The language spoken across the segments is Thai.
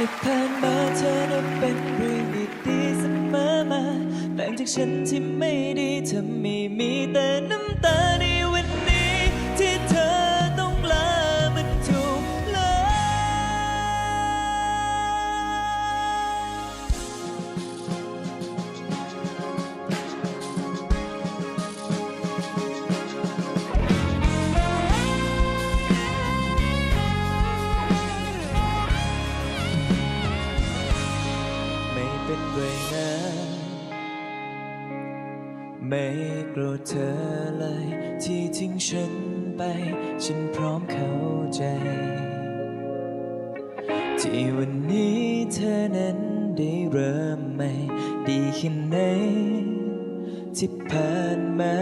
ที่ผ่านมาเธอนั้เป็นเรื่องดีๆเสมอมาต่งจากฉันที่ไม่ดีเธอไม่มีแต่น้ำตาใเป็นไรนะไม่โกรธเธอเลย ที่ทิ้งฉันไป ฉันพร้อมเข้าใจ ที่วันนี้เธอนั้นได้เริ่มใหม่ดีแค่ไหนที่ผ่านมา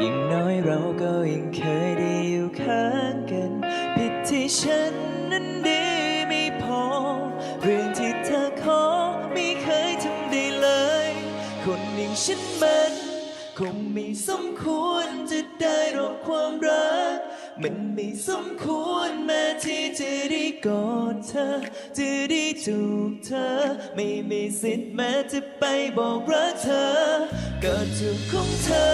อย่างน้อยเราก็ยังเคยได้อยู่ข้างกัน ผิดที่ฉัน ฉันมันคงไม่สมควรจะได้รับความรัก มันไม่สมควรแม้ที่จะได้กอดเธอ จะได้จูบเธอ ไม่มีสิทธิ์แม้จะไปบอกรักเธอก็ถูกของเธอ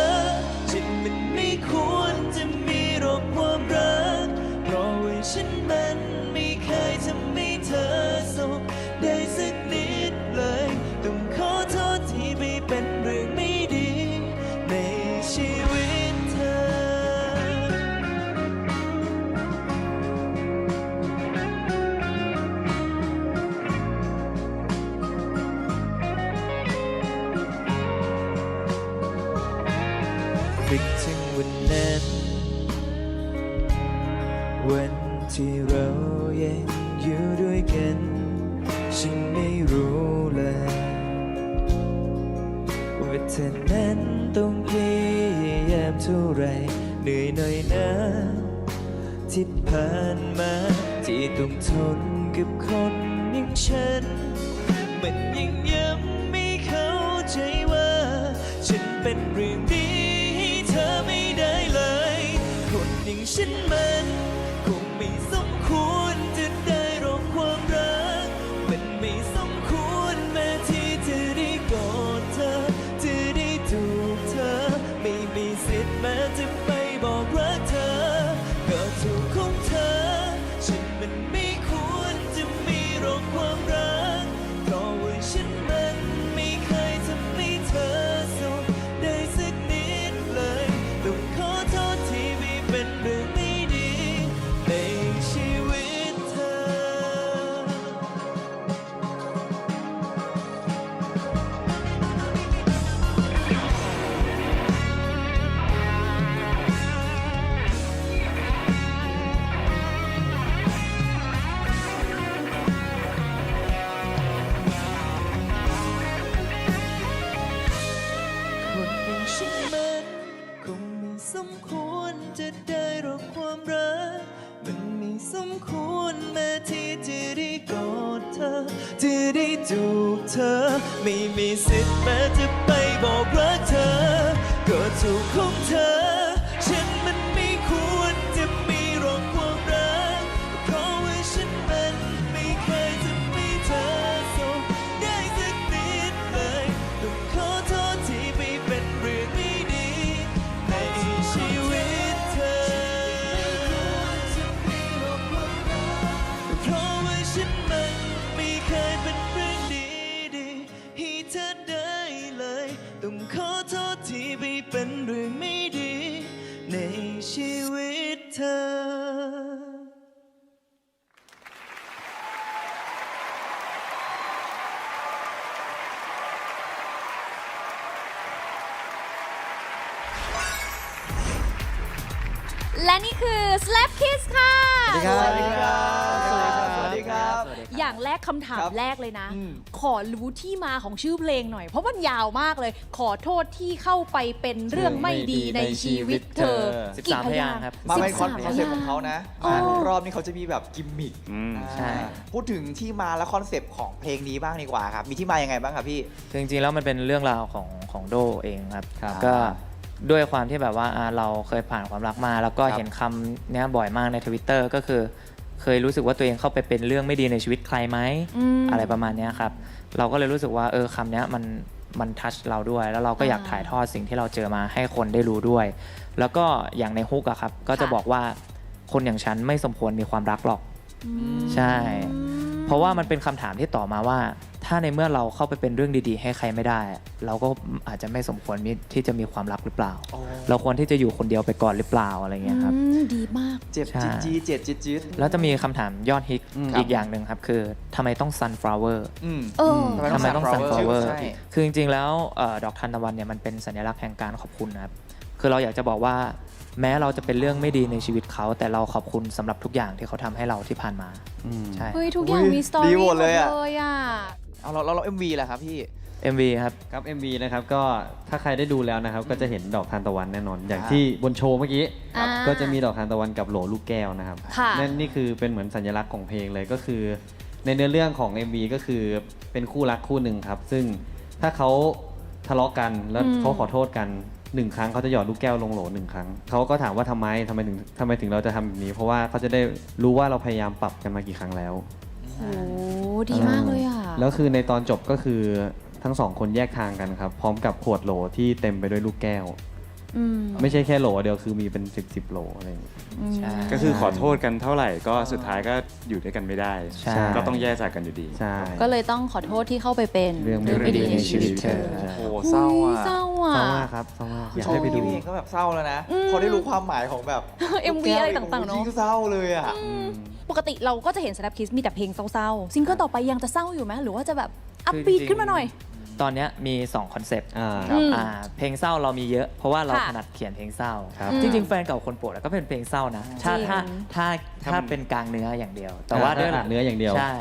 ฉันมันไม่ควรจะมีรอกความรัก เพราะว่าฉัน นึกถึงวันนั้น วันที่เรายังอยู่ด้วยกัน ฉันไม่รู้เลยว่าเธอนั้นต้องพยายามเท่าไรเหนื่อยหน่อยนะที่ผ่านมาที่ต้องทนกับคนอย่างฉัน มันยัง ฉันมันคงไม่สมควรจะได้รับความรัก มันไม่สมควรแม้ที่จะได้กอดเธอจะได้ถูกเธอ ไม่มีสิทธิ์แม้จะไป ไม่มีสิทธิ์แม้จะ สวัสดีครับ สวัสดีครับ อย่างแรกคำถามครับแรกเลยนะ อืม ขอรู้ที่มาของชื่อเพลงหน่อย เพราะมันยาวมากเลย ขอโทษที่เข้าไปเป็นเรื่องไม่ดีในชีวิตเธอสิบกี่สามพยางค์ครับ มาเป็นสิบคอนสามคอนเซ็ปต์ของเขานะอ๋อรอบนี้เขาจะมีแบบกิมมิคอืมอ่าใช่พูดถึงที่มาและคอนเซ็ปต์ของเพลงนี้บ้างดีกว่าครับ มีที่มายังไงบ้างครับพี่ คือจริงๆแล้วมันเป็นเรื่องราวของของโดเองครับ ครับ ก็ ด้วยความที่แบบว่าอ่าเราเคยผ่านความรักมา แล้วก็ครับ เห็นคำเนี้ยบ่อยมากในทวิตเตอร์ก็คือ เคยรู้สึกว่าตัวเองเข้าไปเป็นเรื่องไม่ดีในชีวิตใครไหม อืม อะไรประมาณเนี้ยครับ เราก็เลยรู้สึกว่าเออคำเนี้ยมันมันทัชเราด้วย แล้วเราก็อยากอ่าถ่ายทอดสิ่งที่เราเจอมาให้คนได้รู้ด้วย แล้วก็อย่างในฮุกอะครับ ก็จะค่ะ บอกว่าคนอย่างฉันไม่สมควรมีความรักหรอก อืมใช่ เพราะว่ามันเป็นคำถามที่ต่อมาว่า ถ้าในเมื่อเราเข้าไปเป็นเรื่องดีๆ ให้ใครไม่ได้ เราก็อาจจะไม่สมควรมีที่จะมีความรักหรือเปล่า เราควรที่จะอยู่คนเดียวไปก่อนหรือเปล่าอะไรเงี้ยครับ อืมดีมาก เจ็บใช่ จี๊ดจี๊ดเจ็บจี๊ดจี๊ด แล้วจะมีคำถามยอดฮิตอืม อีกอย่างหนึ่งครับ คือทำไมต้อง sunflower อืม เออ ทำไมต้อง sunflower ใช่ คือจริงๆ แล้วเอ่อดอกทานตะวันเนี่ยมันเป็นสัญลักษณ์แห่งการขอบคุณนะครับ คือเราอยากจะบอกว่า แม้เราจะเป็นเรื่องไม่ดีในชีวิตเขา แต่เราขอบคุณสำหรับทุกอย่างที่เขาทำให้เราที่ผ่านมา ใช่ เฮ้ย ทุกอย่างอุ๊ยมีสตอดีรี่หมดเลยอะ เลยอะ เอาเราเราเราเอ็มวีแหละครับพี่ MV ครับ ครับ MV นะครับก็ถ้าใครได้ดูแล้วนะครับ ก็จะเห็นดอกทานตะวันแน่นอน อย่างอ่าที่บนโชว์เมื่อกี้ อ่าก็จะมีดอกทานตะวันกับโหลลูกแก้วนะครับค่ะ นั่นนี่คือเป็นเหมือนสัญลักษณ์ของเพลงเลยก็คือ ในเนื้อเรื่องของ MV ก็คือเป็นคู่รักคู่หนึ่งครับ ซึ่งถ้าเขาทะเลาะกันแล้วอืม เขาขอโทษกันหนึ่งครั้งเขาจะหยอดลูกแก้วลงโหลหนึ่งครั้งเขาก็ถามว่าทำไมทำไมถึงทำไมถึงเราจะทำแบบนี้ เพราะว่าเขาจะได้รู้ว่าเราพยายามปรับกันมากี่ครั้งแล้ว โอ้ดีมากเลยอะ แล้วคือในตอนจบก็คือทั้งสองคนแยกทางกันครับ พร้อมกับขวดโหลที่เต็มไปด้วยลูกแก้ว อืมไม่ใช่แค่โหลเดียวคือมีเป็นสิบสิบโหลอะไรอย่างเงี้ย ใช่ ก็คือขอโทษกันเท่าไหร่ก็สุดท้ายก็อยู่ด้วยกันไม่ได้ ใช่ ก็ต้องแยกจากกันอยู่ดีใช่ ก็เลยต้องขอโทษที่เข้าไปเป็นเรื่องไม่ไม่ดีในชีวิตเธอ โอ้โหเศร้าอะเศร้าเศอะร้ามากครับเศร้ามากอยากให้ไปดูพี่เองก็แบบเศร้าแล้วนะอืมพอได้รู้ความหมายของแบบ MV อะไรต่างๆเนอะ ยิ่งเศร้าเลยอะ ปกติเราก็จะเห็นสแลปคิสมีแต่เพลงเศร้าๆ ซิงเกิลต่อไปยังจะเศร้าอยู่ไหมหรือว่าจะแบบอัพคือบีทจริงๆขึ้นมาหน่อย ตอนเนี้ยมี 2 คอนเซปต์อ่าอืม อ่าเพลงเศร้าเรามีเยอะเพราะว่าเราค่ะถนัดเขียนเพลงเศร้า ครับจริง ๆ แฟนเก่าคนโปรดก็เป็นเพลงเศร้านะถ้าจริง ถ้าถ้าถ้าถ้ามันเป็นกลางเนื้ออย่างเดียว แต่แต่ว่าว่าด้วยเนื้ออย่างเดียวใช่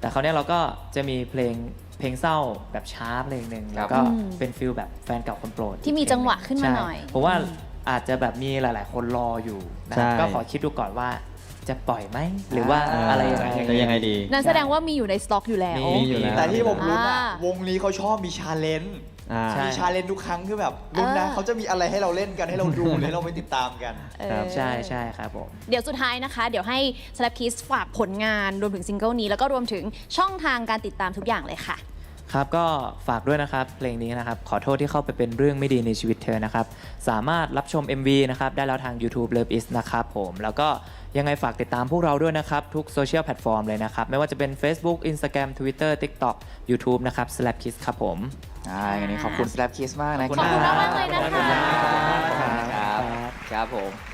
แต่คราวเนี้ยเราก็จะมีเพลงเพลงเศร้าแบบช้าเพลงหนึ่งครัแล้บวก็อืมเป็นฟิลแบบแฟนเก่าคนโปรดที่มีจังหวะขึ้นมาหน่อย ใช่เพราะว่าอาจจะแบบมีหลาย ๆ คนรออยู่นะใช่ ก็ขอคิดดูก่อนว่า จะปล่อยไหมหรือว่าอะไรยังไง จะยังไงดี นั่นแสดงว่ามีอยู่ในสต็อกอยู่แล้วมีมีอยู่แล้ว แต่ที่ผมรู้อะอ่าวงนี้เขาชอบมีชาเลนจ์อ่า ใช่ มีชาเลนจ์ทุกครั้งคือแบบลุ้นนะเออ เขาจะมีอะไรให้เราเล่นกันให้เราดู ให้เราไปติดตามกัน เออครับใช่ใช่ครับผม เดี๋ยวสุดท้ายนะคะ เดี๋ยวให้ Slap Kiss ฝากผลงานรวมถึงซิงเกิลนี้ แล้วก็รวมถึงช่องทางการติดตามทุกอย่างเลยค่ะ ครับก็ฝากด้วยนะครับ เพลงนี้นะครับ ขอโทษที่เข้าไปเป็นเรื่องไม่ดีในชีวิตเธอนะครับ สามารถรับชม MV นะครับ ได้แล้วทาง YouTube Love Is นะครับผมแล้วก็ยังไงฝากติดตามพวกเราด้วยนะครับ ทุกโซเชียลแพลตฟอร์มเลยนะครับ ไม่ว่าจะเป็น Facebook Instagram Twitter TikTok YouTube นะครับ Slap Kiss ครับผมอ่าอย่างนี้ขอบคุณ Slap Kiss มากนะขอบคคุรับณมากๆเลยนะคะครับครับผม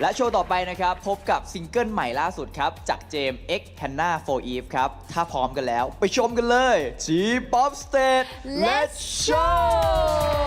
และโชว์ต่อไปนะครับ พบกับซิงเกิลใหม่ล่าสุดครับ จากเจมส์ X Hannah for Eve ครับ ถ้าพร้อมกันแล้วไปชมกันเลย G Pop State Let's show